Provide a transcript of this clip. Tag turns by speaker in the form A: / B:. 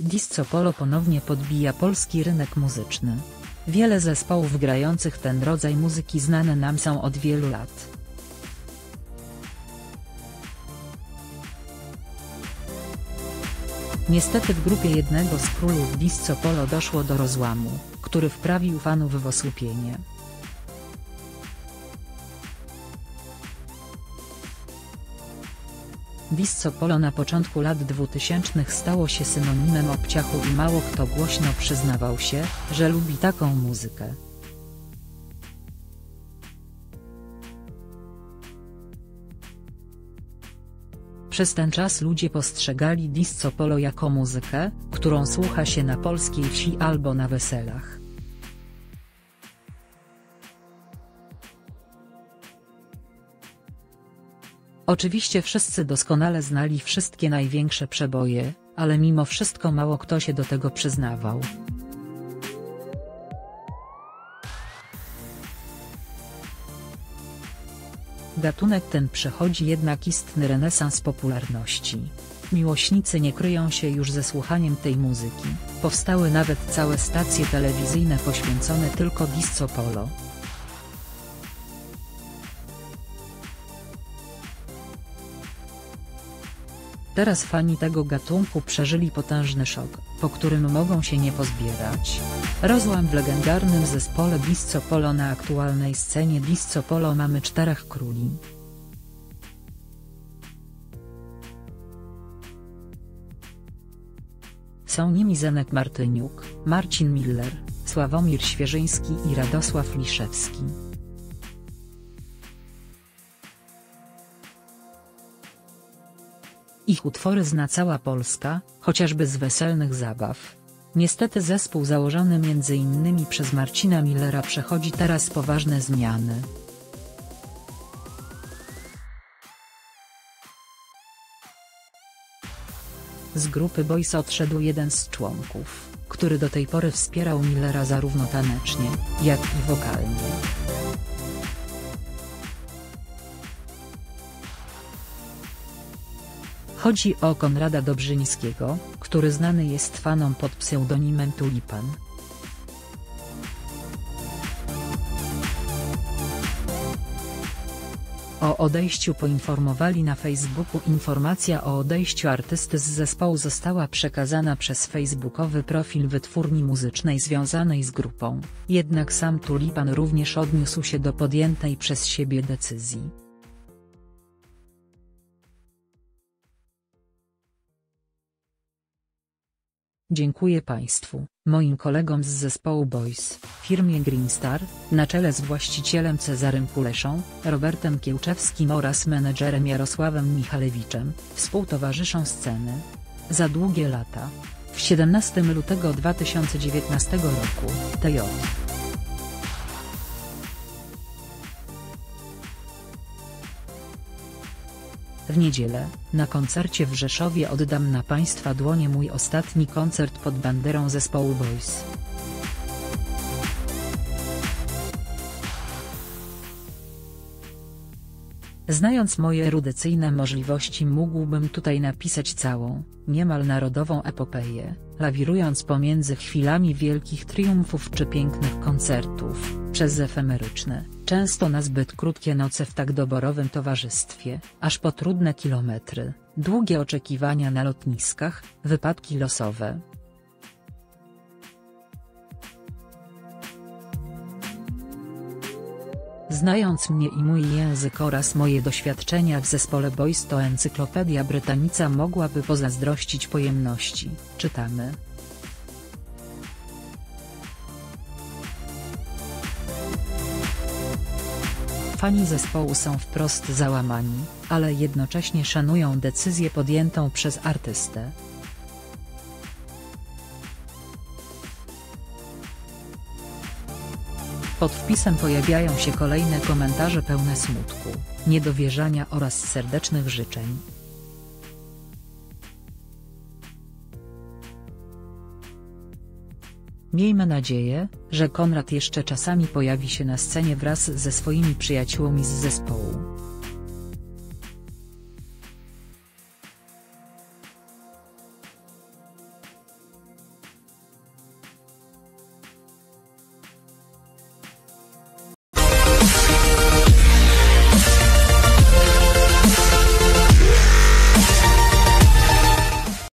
A: Disco Polo ponownie podbija polski rynek muzyczny. Wiele zespołów grających ten rodzaj muzyki znane nam są od wielu lat. Niestety w grupie jednego z królów Disco Polo doszło do rozłamu, który wprawił fanów w osłupienie. Disco Polo na początku lat 2000 stało się synonimem obciachu i mało kto głośno przyznawał się, że lubi taką muzykę. Przez ten czas ludzie postrzegali disco polo jako muzykę, którą słucha się na polskiej wsi albo na weselach. Oczywiście wszyscy doskonale znali wszystkie największe przeboje, ale mimo wszystko mało kto się do tego przyznawał. Gatunek ten przechodzi jednak istny renesans popularności. Miłośnicy nie kryją się już ze słuchaniem tej muzyki, powstały nawet całe stacje telewizyjne poświęcone tylko disco polo. Teraz fani tego gatunku przeżyli potężny szok, po którym mogą się nie pozbierać. Rozłam w legendarnym zespole Disco Polo na aktualnej scenie Disco Polo mamy czterech króli. Są nimi Zenek Martyniuk, Marcin Miller, Sławomir Świeżyński i Radosław Liszewski. Ich utwory zna cała Polska, chociażby z weselnych zabaw. Niestety zespół założony m.in. przez Marcina Millera przechodzi teraz poważne zmiany. Z grupy Boys odszedł jeden z członków, który do tej pory wspierał Millera zarówno tanecznie, jak i wokalnie. Chodzi o Konrada Dobrzyńskiego, który znany jest fanom pod pseudonimem Tulipan. O odejściu poinformowali na Facebooku Informacja o odejściu artysty z zespołu została przekazana przez facebookowy profil wytwórni muzycznej związanej z grupą, jednak sam Tulipan również odniósł się do podjętej przez siebie decyzji. Dziękuję Państwu, moim kolegom z zespołu Boys, firmie Greenstar, na czele z właścicielem Cezarym Kuleszą, Robertem Kiełczewskim oraz menedżerem Jarosławem Michalewiczem, współtowarzyszą sceny. Za długie lata. W 17 lutego 2019 roku, TJ. W niedzielę, na koncercie w Rzeszowie oddam na Państwa dłonie mój ostatni koncert pod banderą zespołu Boys. Znając moje erudycyjne możliwości mógłbym tutaj napisać całą, niemal narodową epopeję, lawirując pomiędzy chwilami wielkich triumfów czy pięknych koncertów, przez efemeryczne, często na zbyt krótkie noce w tak doborowym towarzystwie, aż po trudne kilometry, długie oczekiwania na lotniskach, wypadki losowe, Znając mnie i mój język oraz moje doświadczenia w zespole Boys to Encyklopedia Brytanica mogłaby pozazdrościć pojemności, czytamy. Fani zespołu są wprost załamani, ale jednocześnie szanują decyzję podjętą przez artystę. Pod wpisem pojawiają się kolejne komentarze pełne smutku, niedowierzania oraz serdecznych życzeń. Miejmy nadzieję, że Konrad jeszcze czasami pojawi się na scenie wraz ze swoimi przyjaciółmi z zespołu.